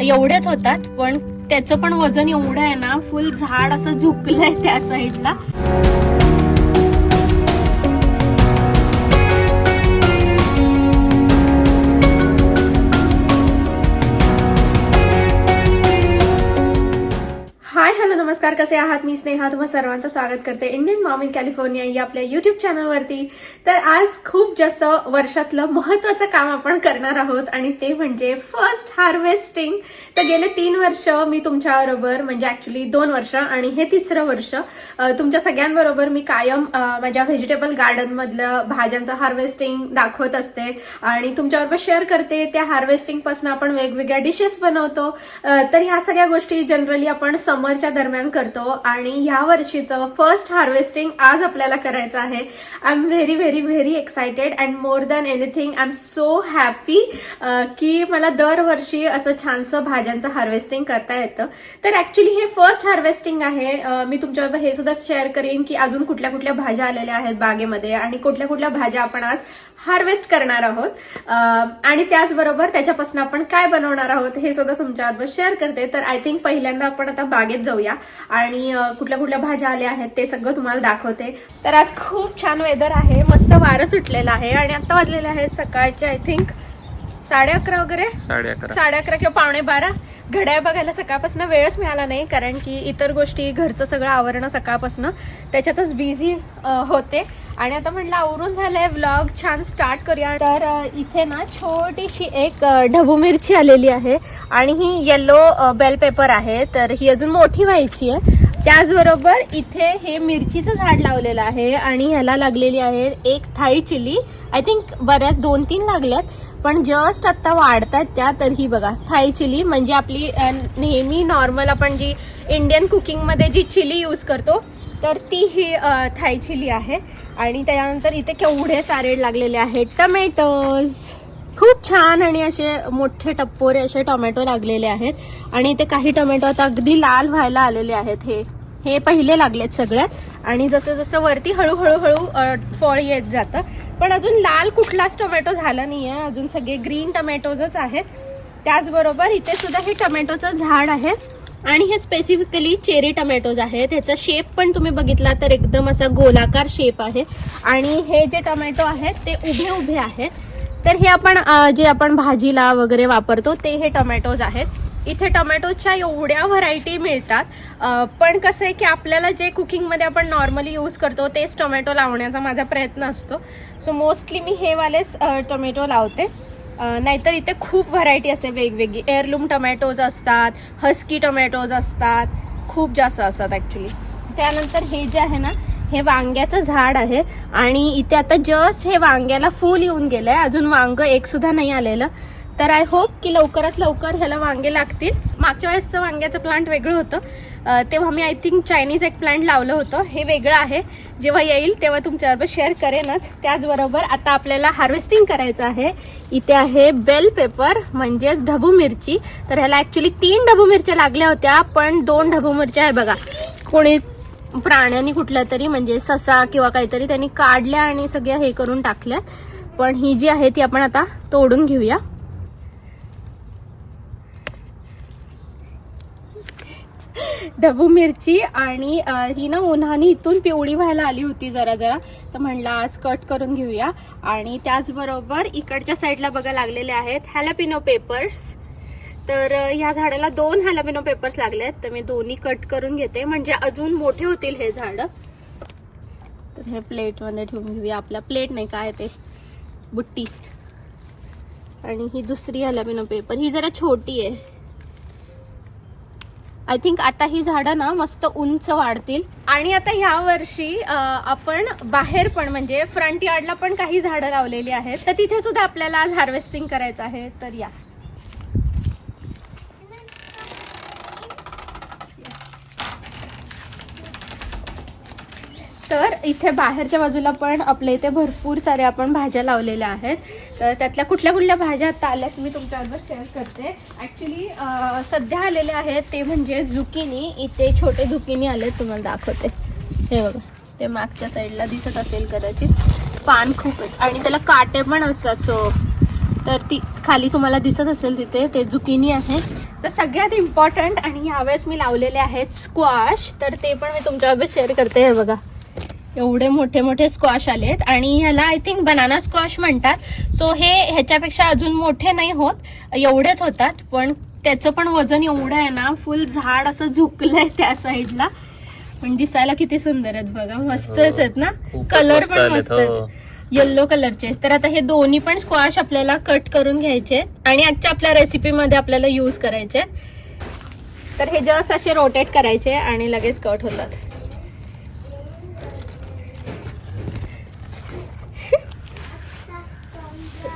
एवढेच होतात पण त्याचं पण वजन एवढं आहे ना फुल झाड असं झुकलंय त्या साईडला हाय हॅलो नमस्कार. कसे आहात? मी स्नेहा. तुम्हा सर्वांचं स्वागत करते इंडियन मॉम इन कॅलिफोर्निया या आपल्या युट्यूब चॅनलवरती तर आज खूप जास्त वर्षातलं महत्वाचं काम आपण करणार आहोत आणि ते म्हणजे फर्स्ट हार्वेस्टिंग तर गेले तीन वर्ष मी तुमच्याबरोबर म्हणजे ऍक्च्युली दोन वर्ष आणि हे तिसरं वर्ष तुमच्या सगळ्यांबरोबर मी कायम माझ्या व्हेजिटेबल गार्डन मधलं भाज्यांचं हार्वेस्टिंग दाखवत असते आणि तुमच्याबरोबर शेअर करते. त्या हार्वेस्टिंगपासून आपण वेगवेगळ्या डिशेस बनवतो. तर ह्या सगळ्या गोष्टी जनरली आपण समरच्या दरम्यान करतो आणि ह्या वर्षीचं फर्स्ट हार्वेस्टिंग आज आपल्याला करायचं आहे. I am very very very excited and more than anything I am so happy की मला दरवर्षी असं छानसं भाज्यांचं हार्वेस्टिंग करता येतं. तर ऍक्च्युली हे फर्स्ट हार्वेस्टिंग आहे. मी तुमच्याबरोबर हे सुद्धा शेअर करेन की अजून कुठल्या कुठल्या भाज्या आलेल्या आहेत बागेमध्ये आणि कुठल्या कुठल्या भाज्या आपण आज हार्वेस्ट करणार आहोत. आणि त्याचबरोबर त्याच्यापासून आपण काय बनवणार आहोत हे सुद्धा तुमच्याबरोबर शेअर करते. तर आय थिंक पहिल्यांदा आपण आता बागेत जाऊया. आणि कुठल्या कुठल्या भाज्या आल्या आहेत ते सगळं तुम्हाला दाखवते. तर आज खूप छान वेदर आहे. मस्त वारं सुटलेलं आहे. आणि आता वाजलेलं आहे सकाळचे आय थिंक साडे अकरा वगैरे? साडे अकरा. साडे अकरा किंवा पावणे बारा? घड्याळ बघायला सकाळपासून वेळच मिळाला नाही कारण की इतर गोष्टी घरचं सगळं आवरणं सकाळपासून. त्याच्यातच बिझी होते. आणि आता म्हटलं आवरून झालंय व्लॉग छान स्टार्ट करूया. तर इथे ना छोटीशी एक ढबू मिरची आलेली आहे. आणि ही येल्लो बेल पेपर आहे. तर ही अजून मोठी व्हायची आहे. त्याचबरोबर इथे हे मिरचीचं झाड लावलेलं आहे. आणि ह्याला लागलेली आहे एक थाई चिली. आय थिंक बऱ्याच दोन तीन लागल्यात. पण जस्ट आत्ता वाढतात त्या तर ही बघा. थाई चिली म्हणजे आपली नेहमी नॉर्मल आपण जी इंडियन कुकिंगमध्ये जी चिली यूज करतो तर ती ही अ, थाई चिली आहे. आणि त्याच्यानंतर इथे केवढे सारे लागलेले आहेत. टमॅटोज खूप छान आणि असे मोठे टप्पोरे असे टोमॅटो लागलेले आहेत. आणि इथे काही टोमॅटो आता अगदी लाल व्हायला आलेले आहेत. हे हे पहिले लागलेत सगळ्यात आणि जसं जसं वरती हळूहळू हळू फळ येत जातं पण अजून लाल कुठलाच टोमॅटो झाला नाही आहे अजून सगळे ग्रीन टोमॅटोजच आहेत. त्याचबरोबर इथे सुद्धा हे टोमॅटोचं झाड आहे. आणि हे स्पेसिफिकली चेरी टोमॅटोज आहेत. ह्याचा शेप पण तुम्ही बघितला तर एकदम असा गोलाकार शेप आहे. आणि हे जे टोमॅटो आहेत ते उभे उभे आहेत. तर हे आपण जे आपण भाजीला वगैरे वापरतो ते हे टोमॅटोज आहेत. इथे टोमॅटोच्या एवढ्या व्हरायटी मिळतात. पण कसं आहे की आपल्याला जे कुकिंगमध्ये आपण नॉर्मली यूज करतो तेच टोमॅटो लावण्याचा माझा प्रयत्न असतो. सो मोस्टली मी हे वालेच टोमॅटो लावते. नाहीतर इथे खूप व्हरायटी असते. वेगवेगळी एअरलूम टोमॅटोज असतात हस्की टोमॅटोज असतात. खूप जास्त असतात ॲक्च्युली त्यानंतर हे जे आहे ना हे वांग्याचं झाड आहे. आणि इथे आता जस्ट हे वांग्याला फूल येऊन गेलं आहे अजून वांग एकसुद्धा नाही आलेलं. तर आय होप की लवकरात लवकर ह्याला वांगे लागतील. मागच्या वेळेसचं वांग्याचं प्लांट वेगळं होतं. तेव्हा मी आय थिंक चायनीज एक प्लांट लावलं होतं. हे वेगळं आहे. जेव्हा येईल तेव्हा तुमच्याबरोबर शेअर करेनच. त्याचबरोबर आता आपल्याला हार्वेस्टिंग करायचं आहे. इथे आहे बेल पेपर म्हणजेच ढबू मिरची. तर ह्याला ॲक्च्युली तीन ढबू मिरच्या लागल्या होत्या पण दोन ढबू मिरच्या आहे बघा. कोणी प्राण्यांनी कुठल्या तरी म्हणजे ससा किंवा काहीतरी त्यांनी काढल्या आणि सगळ्या हे करून टाकल्या पण ही जी आहे ती आपण आता तोडून घेऊया. ढबू मिरची आणि ही ना उन्हाने इथून पिवळी व्हायला आली होती जरा जरा. तर म्हणलं आज कट करून घेऊया. आणि त्याचबरोबर इकडच्या साईडला बघा लागलेले आहेत हॅलापिनो पेपर्स. तर ह्या झाडाला दोन हॅलापिनो पेपर्स लागले आहेत तर मी दोन्ही कट करून घेते. म्हणजे अजून मोठे होतील हे झाडं. तर हे प्लेटमध्ये ठेवून घेऊया. आपल्या प्लेट नाही काय ते? बुट्टी. आणि ही दुसरी हॅलापिनो पेपर. ही जरा छोटी आहे. आय थिंक आता ही झाडं ना मस्त उंच वाढतील. आणि आता ह्या वर्षी आपण बाहेर पण म्हणजे फ्रंट यार्डला पण काही झाडं लावलेली आहेत. तर तिथे सुद्धा आपल्याला आज हार्वेस्टिंग करायचं आहे. तर या. तर इथे बाहेरच्या बाजूला पण आपल्या इथे भरपूर साऱ्या आपण भाज्या लावलेल्या आहेत. तर त्यातल्या कुठल्या कुठल्या भाज्या आता आल्यात मी तुमच्याबरोबर शेअर करते. ॲक्च्युली सध्या आलेले आहेत ते म्हणजे झुकिनी इथे छोटे झुकिनी आलेत तुम्हाला दाखवते. हे बघा ते मागच्या साईडला दिसत असेल कदाचित. पान खूप आहेत. आणि त्याला काटे पण असतात सो तर ती खाली तुम्हाला दिसत असेल तिथे ते झुकिनी आहे. तर सगळ्यात इम्पॉर्टंट आणि यावेळेस मी लावलेले आहेत स्क्वॉश तर ते पण मी तुमच्याबरोबर शेअर करते हे बघा. एवढे मोठे मोठे स्क्वॉश आलेत आणि ह्याला आय थिंक बनाना स्क्वॉश म्हणतात. सो हे ह्याच्यापेक्षा अजून मोठे नाही होत. एवढेच होतात. पण त्याचं पण वजन एवढं आहे ना फुल झाड असं झुकलंय त्या साईडला पण दिसायला किती सुंदर आहेत बघा. मस्तच आहेत ना. कलर मस्त पण मस्त हो. आहेत येल्लो कलरचे तर आता हे दोन्ही पण स्क्वॉश आपल्याला कट करून घ्यायचे आणि आजच्या आपल्या रेसिपीमध्ये आपल्याला यूज करायचे. तर हे जस्ट असे रोटेट करायचे आणि लगेच कट होतात.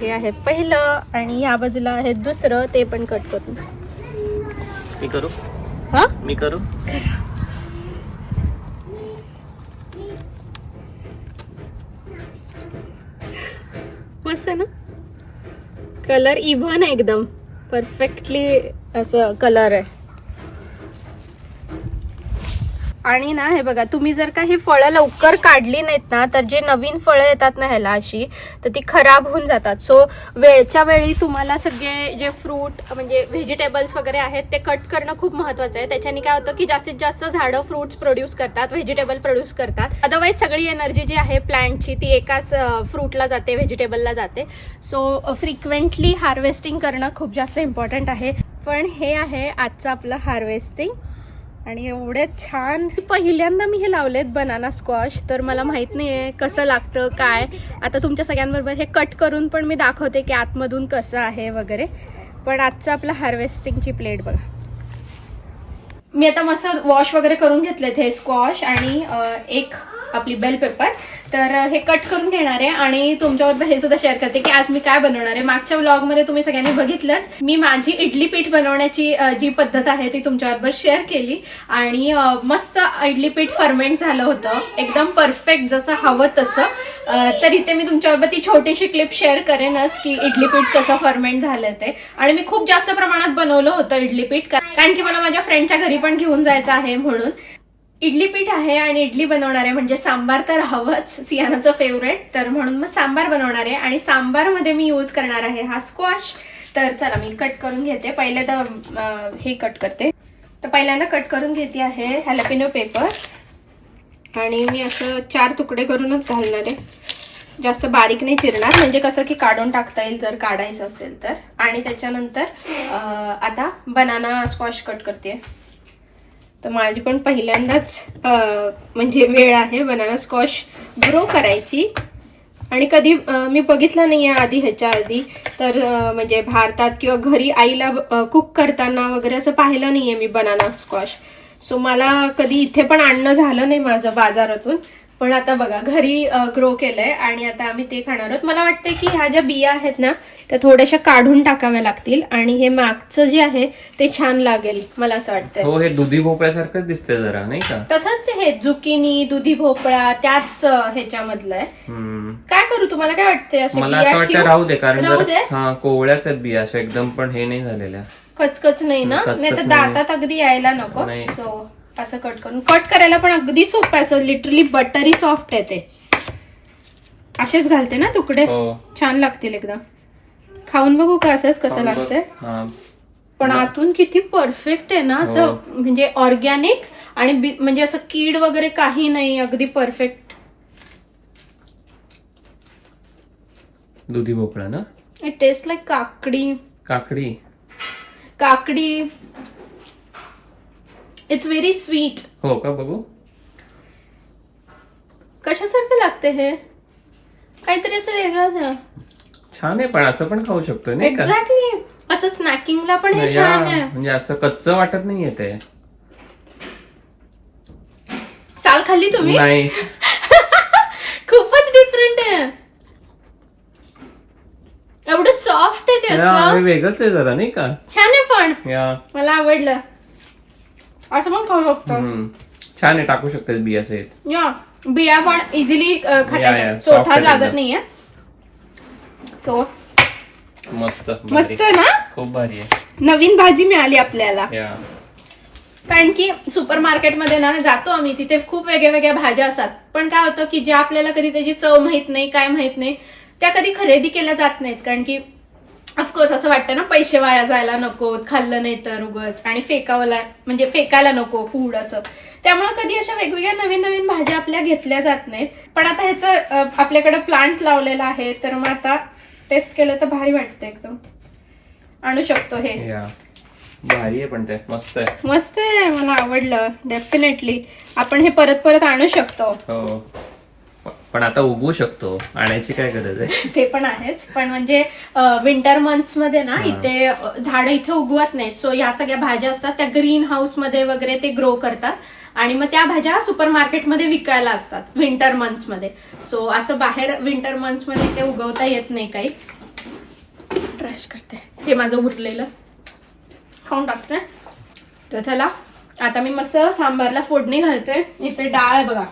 हे आहे पहिलं आणि या बाजूला आहे दुसरं ते पण कट करून. मी करू? हा? मी करू? मस्त ना? कलर इव्हन आहे एकदम. परफेक्टली असं कलर आहे. आणि ना हे बघा तुम्ही जर का ही फळं लवकर काढली नाहीत ना तर जे नवीन फळं येतात ना ह्याला अशी तर ती खराब होऊन जातात. सो वेळच्या वेळी तुम्हाला सगळे जे फ्रूट म्हणजे व्हेजिटेबल्स वगैरे आहेत ते कट करणं खूप महत्वाचं आहे. त्याच्याने काय होतं की जास्तीत जास्त झाडं फ्रूट्स प्रोड्यूस करतात व्हेजिटेबल प्रोड्यूस करतात. अदरवाईज सगळी एनर्जी जी आहे प्लांटची ती एकाच फ्रूटला जाते व्हेजिटेबलला जाते. सो फ्रिक्वेंटली हार्वेस्टिंग करणं खूप जास्त इम्पॉर्टंट आहे. पण हे आहे आजचं आपलं हार्वेस्टिंग आणि एवढे छान. पहिल्यांदा मी हे लावलेत बनाना स्क्वॉश तर मला माहीत आहे कसं लागतं काय. आता तुमच्या सगळ्यांबरोबर हे कट करून पण मी दाखवते की आतमधून कसं आहे वगैरे. पण आजचं आपलं हार्वेस्टिंगची प्लेट बघा. मी आता मस्त वॉश वगैरे करून घेतलेत हे स्क्वॉश आणि एक आपली बेल पेपर तर हे कट करून घेणार आहे आणि तुमच्याबरोबर हे सुद्धा शेअर करते की आज मी काय बनवणार आहे. मागच्या व्लॉगमध्ये तुम्ही सगळ्यांनी बघितलंच मी माझी इडली पीठ बनवण्याची जी पद्धत आहे ती तुमच्याबरोबर शेअर केली आणि मस्त इडली पीठ फर्मेंट झालं होतं. एकदम परफेक्ट जसं हवं तसं. तर इथे मी तुमच्याबरोबर ती छोटीशी क्लिप शेअर करेनच की इडली पीठ कसं फर्मेंट झालं ते. आणि मी खूप जास्त प्रमाणात बनवलं होतं इडली पीठ कारण की मला माझ्या फ्रेंडच्या घरी पण घेऊन जायचं आहे म्हणून. इडली पीठ आहे आणि इडली बनवणार आहे. म्हणजे सांबार तर हवंच सियानाचं फेवरेट तर म्हणून मग सांबार बनवणार आहे. आणि सांबारमध्ये मी यूज करणार आहे हा स्क्वॉश तर चला मी कट करून घेते. पहिले तर हे कट करते. तर पहिल्यांदा कट करून घेते आहे हॅलपिनो पेपर आणि मी असं चार तुकडे करूनच घालणार आहे. जास्त बारीक नाही चिरणार. म्हणजे कसं की काढून टाकता येईल जर काढायचं असेल तर. आणि त्याच्यानंतर आता बनाना स्क्वॉश कट करते. तर माझी पण पहिल्यांदाच म्हणजे वेळ आहे बनाना स्कॉश ग्रो करायची. आणि कधी मी बघितलं नाही आहे आधी ह्याच्या आधी. तर म्हणजे भारतात किंवा घरी आईला कुक करताना वगैरे असं पाहिलं नाही आहे मी बनाना स्कॉश सो मला कधी इथे पण आणणं झालं नाही माझं बाजारातून. पण आता बघा घरी ग्रो केलंय आणि आता आम्ही ते खाणार आहोत. मला वाटतं की ह्या ज्या बिया आहेत ना त्या थोड्याशा काढून टाकाव्या लागतील आणि हे मागचं जे आहे ते छान लागेल मला असं वाटतंय. हो हे दुधी भोपळ्यासारखंच दिसतंय जरा नाही का? तसंच हे जुकिनी दुधी भोपळा त्याच ह्याच्यामधलं आहे. हम्म. काय करू तुम्हाला काय वाटतंय? अशा मला बिया असं वाटतं ठेवू? राहू दे कारण राहू जर दे. हा कोवळ्याच आहेत बिया अशा एकदम पण हे नाही झालेल्या. कचकच नाही ना? कचकच नाही तर नाही. दातात अगदी यायला नको. नाही. सो असं कट करून. कट करायला पण अगदी सोपं आहे असं लिटरली बटरी सॉफ्ट आहे ते. असेच घालते ना तुकडे? हो. छान लागतील एकदा. खाऊन बघू का असंच कसं. लागतंय? हा. पण आतून किती परफेक्ट आहे ना असं हो. म्हणजे ऑर्गॅनिक आणि बी- म्हणजे असं कीड वगैरे काही नाही अगदी परफेक्ट दुधी भोपळा ना? इट टेस्ट लाईक काकडी. काकडी. काकडी. इट्स व्हेरी स्वीट हो का बघू. कशासारखं लागते हे? काहीतरी असं वेगळं. छान आहे पण असं पण खाऊ शकतो नाही का? एक्झॅक्टली असं स्नॅकिंगला पण हे या, छान आहे. म्हणजे असं कच्च वाटत नाहीये ते. साल खाल्ली तुम्ही? नाही. खूपच डिफरंट आहे. एवढं सॉफ्ट आहे ते या, असं. हे वेगळंच आहे जरा नाही का? छान आहे पण. या. मला आवडलं. असं पण खाऊ शकतो. हम्म. छान आहे टाकू शकते बिया सहित. या बिया पण इझिली खाता या, या, येतात soft चोथा आहेत लागत एकदम. नाहीये. सो मस्त भारी. मस्त ना? खूप भारी आहे. नवीन भाजी मिळाली आपल्याला. या. कारण की सुपर मार्केटमध्ये ना जातो आम्ही तिथे खूप वेगळ्या वेगळ्या भाज्या असतात. पण काय होतं की ज्या आपल्याला कधी त्याची चव माहीत नाही काय माहीत नाही त्या कधी खरेदी केल्या जात नाहीत. कारण की ऑफकोर्स असं वाटतं ना पैसे वाया जायला नको खाल्लं नाही तर उगच. आणि फेकावला म्हणजे फेकायला नको फूड असं. त्यामुळे कधी अशा वेगवेगळ्या नवीन नवीन भाज्या आपल्या घेतल्या जात नाहीत. पण आता ह्याचं आपल्याकडे प्लांट लावलेला आहे तर मग आता टेस्ट केलं तर भारी वाटतं एकदम. आणू शकतो हे. या. भारी आहे पण ते. मस्त आहे. मस्त आहे मला आवडलं डेफिनेटली आपण हे परत परत आणू शकतो. हो. पण आता उगवू शकतो. आणायची काय गरज आहे? ते पण आहेच. पण म्हणजे विंटर मंथ्समध्ये ना इथे झाडं इथे उगवत नाहीत. सो ह्या सगळ्या भाज्या असतात त्या ग्रीन हाऊसमध्ये वगैरे ते ग्रो करतात. आणि मग त्या भाज्या सुपर मार्केटमध्ये विकायला असतात विंटर मंथ्समध्ये. सो असं बाहेर विंटर मंथ्समध्ये ते उगवता येत नाही काही. ट्रॅश करते. हे माझं उरलेलं. खाऊन टाकते. तर चला आता मी मस्त सांबारला फोडणी घालते. इथे डाळ बघा.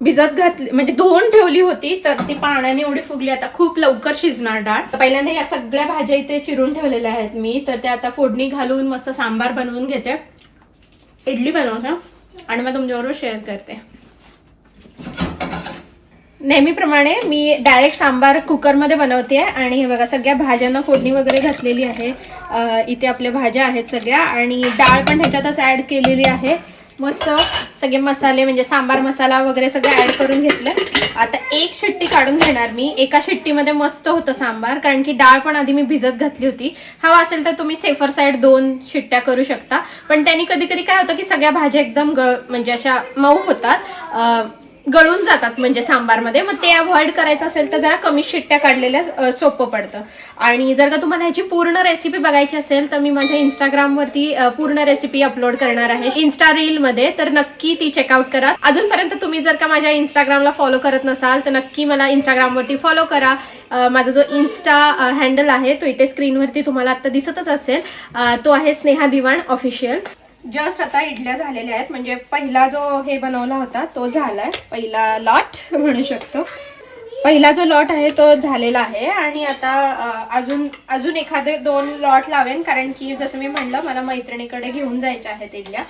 भिजत घातली म्हणजे धुवून ठेवली होती तर ती पाण्याने एवढी फुगली. आता खूप लवकर शिजणार डाळ. पहिल्यांदा या सगळ्या भाज्या इथे चिरून ठेवलेल्या आहेत मी. तर त्या आता फोडणी घालून मस्त सांबार बनवून घेते. इडली बनवते. आणि मग तुमच्याबरोबर शेअर करते. नेहमीप्रमाणे मी डायरेक्ट सांबार कुकरमध्ये बनवते. आणि हे बघा सगळ्या भाज्यांना फोडणी वगैरे घातलेली आहे. इथे आपल्या भाज्या आहेत सगळ्या. आणि डाळ पण ह्याच्यातच ऍड केलेली आहे. मस्त सगळे मसाले म्हणजे सांबार मसाला वगैरे सगळं ऍड करून घेतलं. आता एक शिट्टी काढून घेणार मी. एका शिट्टीमध्ये मस्त होतं सांबार कारण की डाळ पण आधी मी भिजत घातली होती. हवा असेल तर तुम्ही सेफर साईड दोन शिट्ट्या करू शकता. पण त्यांनी कधी कधी काय होतं की सगळ्या भाज्या एकदम गळ म्हणजे अशा मऊ होतात. अं, गळून जातात म्हणजे सांबारमध्ये. मग ते अवॉइड करायचं असेल तर जरा कमी शिट्ट्या काढलेल्या सोपं पडतं. आणि जर का तुम्हाला ह्याची पूर्ण रेसिपी बघायची असेल तर मी माझ्या इंस्टाग्रामवरती पूर्ण रेसिपी अपलोड करणार आहे. इन्स्टा रीलमध्ये तर नक्की ती चेकआउट करा. अजूनपर्यंत तुम्ही जर का माझ्या इंस्टाग्रामला फॉलो करत नसाल तर नक्की मला इंस्टाग्रामवरती फॉलो करा. माझा जो इन्स्टा हँडल आहे तो इथे स्क्रीनवरती तुम्हाला आत्ता दिसतच असेल. तो आहे स्नेहा दिवाण ऑफिशियल जस्ट आता इडल्या झालेल्या आहेत. म्हणजे पहिला जो हे बनवला होता तो झालाय. पहिला लॉट म्हणू शकतो. पहिला जो लॉट आहे तो झालेला आहे. आणि आता अजून अजून एखादे दोन लॉट लावेन कारण की जसं मी म्हणलं मला मैत्रिणीकडे घेऊन जायच्या आहेत इडल्या.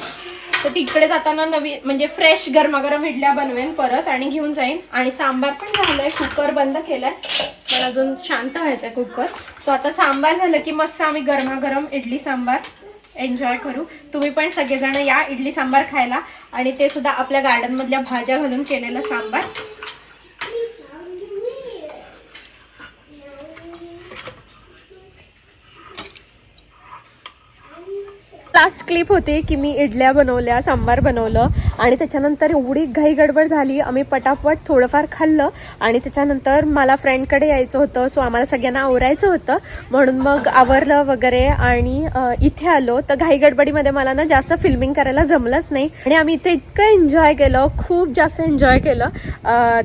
तर तिकडे जाताना नवी म्हणजे फ्रेश गरमागरम इडल्या बनवेन परत आणि घेऊन जाईन. आणि सांबार पण झालंय कुकर बंद केलाय. पण अजून शांत व्हायचंय कुकर. सो आता सांबार झालं की मस्त आम्ही गरमागरम इडली सांबार एन्जॉय करू. तुम्ही पण सगळेजण या इडली सांबार खायला. आणि ते सुद्धा आपल्या गार्डनमधल्या भाज्या घालून केलेलं सांबार. लास्ट क्लिप होती की मी इडल्या बनवल्या सांबार बनवलं. आणि त्याच्यानंतर एवढी घाई गडबड झाली आम्ही पटापट थोडंफार खाल्लं आणि त्याच्यानंतर मला फ्रेंडकडे यायचं होतं सो आम्हाला सगळ्यांना आवरायचं होतं. म्हणून मग आवरलं वगैरे आणि इथे आलो. तर घाई गडबडीमध्ये मला ना जास्त फिल्मिंग करायला जमलंच नाही. आणि आम्ही इथे इतकं एन्जॉय केलं खूप जास्त एन्जॉय केलं.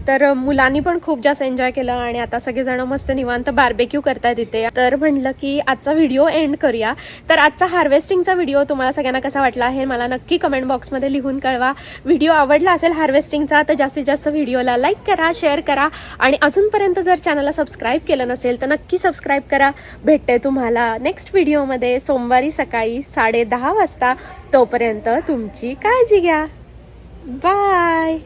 तर मुलांनी पण खूप जास्त एन्जॉय केलं आणि आता सगळेजण मस्त निवांत बार्बेक्यू करतायत इथे. तर म्हटलं की आजचा व्हिडिओ एंड करूया. तर आजचा हार्वेस्टिंगचा व्हिडिओ तुम्हाला सगळ्यांना कसा वाटला आहे मला नक्की कमेंट बॉक्समध्ये लिहून कळवा. व्हिडिओ आवडला असेल हार्वेस्टिंगचा तर जास्तीत जास्त व्हिडिओला लाईक करा शेअर करा. आणि अजूनपर्यंत जर चॅनलला सबस्क्राईब केलं नसेल तर नक्की सबस्क्राईब करा. भेटते तुम्हाला नेक्स्ट व्हिडिओमध्ये सोमवारी सकाळी साडे दहा वाजता. तोपर्यंत तुमची काळजी घ्या. बाय